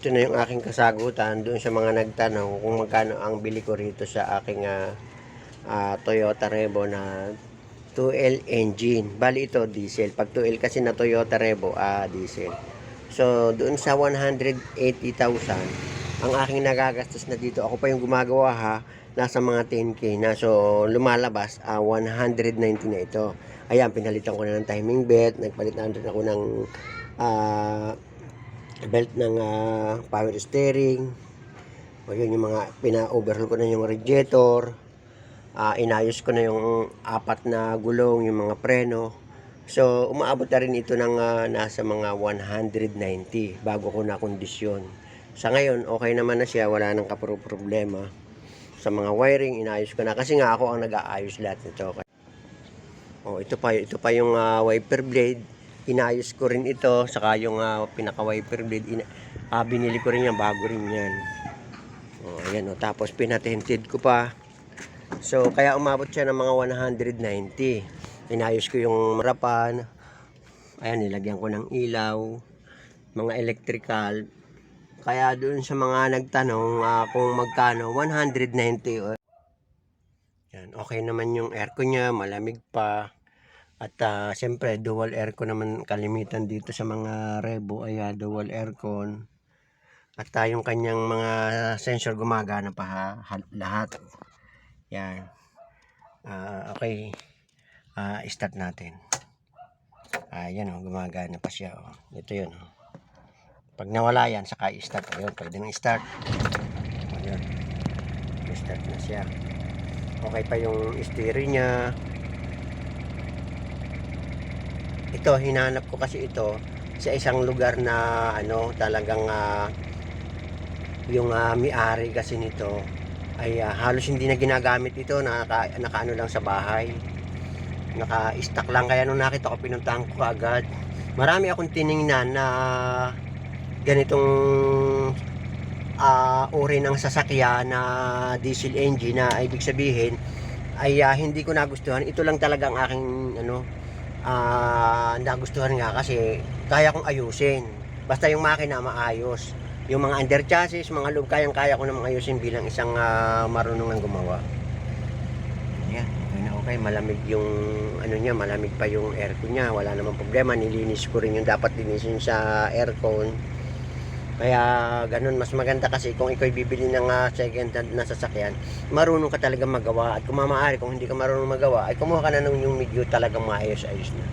ito na yung aking kasagutan doon sa mga nagtanong kung magkano ang bili ko rito sa aking ah, ah, Toyota Revo na 2L engine. Bali ito diesel. Pag 2L kasi na Toyota Revo, ah diesel. So doon sa 180,000 ang aking nagagastos na dito, ako pa yung gumagawa ha, nasa mga 10k na. So lumalabas, ah 190 na ito. Ayan, pinalitan ko na ng timing belt, nagpalit na ako ng ah belt ng ah, power steering. O yun yung mga pina-overhaul ko na yung radiator. Ah, inayos ko na yung apat na gulong, yung mga preno. So, umaabot na rin ito ng ah, nasa mga 190 bago ko na kondisyon. Sa ngayon, okay naman na siya, wala nang kapro problema. Sa mga wiring, inayos ko na kasi nga ako ang nag-aayos lahat nito. Oh, ito pa ito pa yung ah, wiper blade. Inayos ko rin ito saka yung ah, pinaka wiper blade ina, ah, binili ko rin yan bago rin yan. Oh, ayan oh. Tapos pinatented ko pa. So kaya umabot siya ng mga 190. Inayos ko yung marapan. Ayan nilagyan ko ng ilaw, mga electrical. Kaya doon sa mga nagtanong ah, kung magkano 190 oh. Yan, okay naman yung aircon niya, malamig pa. At ah, siyempre, dual aircon naman kalimitan dito sa mga Revo ay dual aircon. At ah, yung kanyang mga sensor gumagana pa ha, ha- lahat. Yan. Ah, okay. Ah, start natin. Ah, yan oh, gumagana pa siya oh. Ito 'yun oh. Pag nawala yan, saka i-start. Ayun, pwede nang i-start. Ayun. I-start na siya. Okay pa yung steering niya. Ito, hinanap ko kasi ito sa isang lugar na ano, talagang ah, yung ah, may-ari kasi nito ay ah, halos hindi na ginagamit ito, naka, nakaano lang sa bahay. Naka-stack lang kaya nung nakita ko pinuntahan ko agad. Marami akong tiningnan na ganitong ah, uri ng sasakyan na diesel engine na ibig sabihin ay ah, hindi ko nagustuhan. Ito lang talaga ang aking ano ah, nagustuhan nga kasi kaya kong ayusin. Basta yung makina maayos. Yung mga under chassis, mga loob, kayang-kaya ko namang ayusin bilang isang ah, marunong ng gumawa. Na okay. Malamig yung ano niya, malamig pa yung aircon niya. Wala namang problema. Nilinis ko rin yung dapat linisin sa aircon. Kaya ganun, mas maganda kasi kung ikaw bibili ng ah, second hand na sasakyan, marunong ka talaga magawa. At kung mamahari, kung hindi ka marunong magawa, ay kumuha ka na ng yung medyo talagang maayos-ayos na.